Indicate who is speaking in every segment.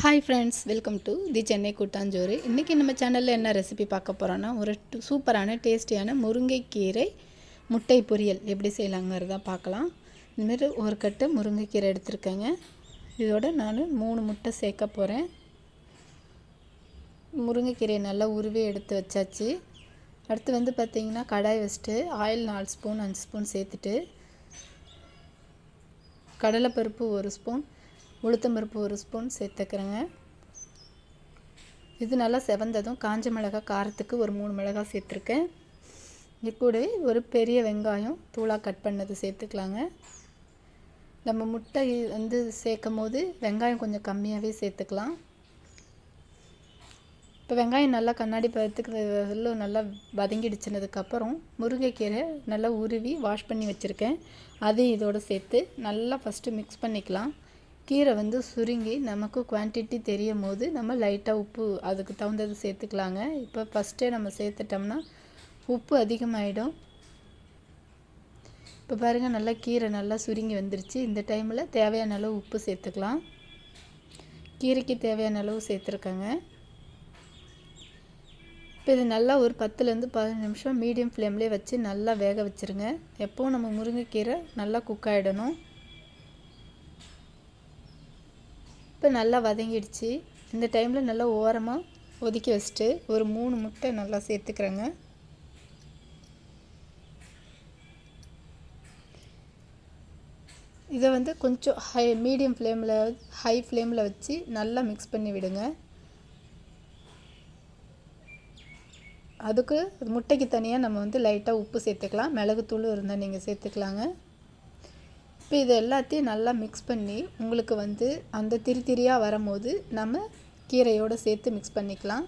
Speaker 1: Hi friends welcome to the Chennai கூட்டாஞ்சோறு இன்றைக்கி நம்ம சேனலில் என்ன ரெசிபி பார்க்க போகிறோன்னா ஒரு சூப்பரான டேஸ்டியான முருங்கைக்கீரை முட்டை பொரியல் எப்படி செய்யலாங்கிறத பார்க்கலாம். இந்தமாரி ஒரு கட்டு முருங்கைக்கீரை எடுத்திருக்கேங்க. இதோட நான் மூணு முட்டை சேர்க்க போகிறேன் முருங்கைக்கீரையை நல்லா உருவி எடுத்து வச்சாச்சு. அடுத்து வந்து பார்த்திங்கன்னா கடாய் வச்சுட்டு ஆயில் நாலு ஸ்பூன் அஞ்சு ஸ்பூன் சேர்த்துட்டு கடலைப்பருப்பு ஒரு ஸ்பூன் உளுத்தம்பருப்பு ஒரு ஸ்பூன் சேர்த்துக்கிறேங்க. இது நல்லா செவந்ததும் காஞ்ச மிளகாய் காரத்துக்கு ஒரு மூணு மிளகாய் சேர்த்துருக்கேன். இது கூடவே ஒரு பெரிய வெங்காயம் தூளாக கட் பண்ணது சேர்த்துக்கலாங்க. நம்ம முட்டை வந்து சேர்க்கும் போது வெங்காயம் கொஞ்சம் கம்மியாகவே சேர்த்துக்கலாம். இப்போ வெங்காயம் நல்லா கண்ணாடி பதத்துக்கு நல்லா வதங்கிடுச்சினதுக்கப்புறம் முருங்கைக்கீரை நல்லா உருவி வாஷ் பண்ணி வச்சுருக்கேன். அதையும் இதோடு சேர்த்து நல்லா ஃபஸ்ட்டு மிக்ஸ் பண்ணிக்கலாம். கீரை வந்து சுருங்கி நமக்கு குவான்டிட்டி தெரியும் போது நம்ம லைட்டாக உப்பு அதுக்கு தகுந்தது சேர்த்துக்கலாங்க. இப்போ ஃபஸ்ட்டே நம்ம சேர்த்துட்டோம்னா உப்பு அதிகமாகிடும் இப்போ பாருங்கள் நல்லா கீரை நல்லா சுருங்கி வந்துருச்சு. இந்த டைமில் தேவையான அளவு உப்பு சேர்த்துக்கலாம். கீரைக்கு தேவையான அளவு சேர்த்துருக்கேங்க. இப்போ இது நல்லா ஒரு பத்துலேருந்து பதினஞ்சு நிமிஷம் மீடியம் ஃப்ளேம்லேயே வச்சு நல்லா வேக வச்சுருங்க. எப்போவும் நம்ம முருங்கைக்கீரை நல்லா குக் ஆகிடணும் இப்போ நல்லா வதங்கிடுச்சு. இந்த டைமில் நல்லா ஓரமாக ஒதுக்கி வச்சுட்டு ஒரு மூணு முட்டை நல்லா சேர்த்துக்கிறேங்க. இதை வந்து கொஞ்சம் ஹை மீடியம் ஃப்ளேமில் ஹை ஃப்ளேமில் வச்சு நல்லா மிக்ஸ் பண்ணி விடுங்க. அதுக்கு முட்டைக்கு தனியாக நம்ம வந்து லைட்டாக உப்பு சேர்த்துக்கலாம். மிளகுத்தூள் இருந்தால் நீங்கள் சேர்த்துக்கலாங்க. இப்போ இது எல்லாத்தையும் நல்லா மிக்ஸ் பண்ணி உங்களுக்கு வந்து அந்த திரி திரியாக வரும்போது நம்ம கீரையோடு சேர்த்து மிக்ஸ் பண்ணிக்கலாம்.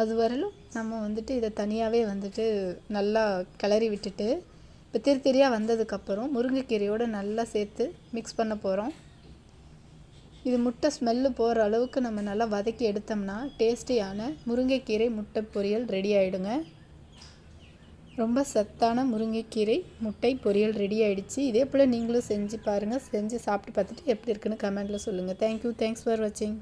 Speaker 1: அது வரலும் நம்ம வந்துட்டு இதை தனியாகவே வந்துட்டு நல்லா கிளறி விட்டுட்டு இப்போ திரி திரியாக வந்ததுக்கப்புறம் முருங்கைக்கீரையோடு நல்லா சேர்த்து மிக்ஸ் பண்ண போகிறோம் இது முட்டை ஸ்மெல்லு போகிற அளவுக்கு நம்ம நல்லா வதக்கி எடுத்தோம்னா டேஸ்டியான முருங்கைக்கீரை முட்டை பொரியல் ரெடி ஆகிடுங்க ரொம்ப சத்தான முருங்கைக்கீரை முட்டை பொரியல் ரெடி ஆகிடுச்சு இதே போல் நீங்களும் செஞ்சு பாருங்கள் செஞ்சு சாப்பிட்டு பார்த்துட்டு எப்படி இருக்குன்னு கமெண்ட்டில் சொல்லுங்கள் தேங்க்யூ தேங்க்ஸ் ஃபார் வாட்சிங்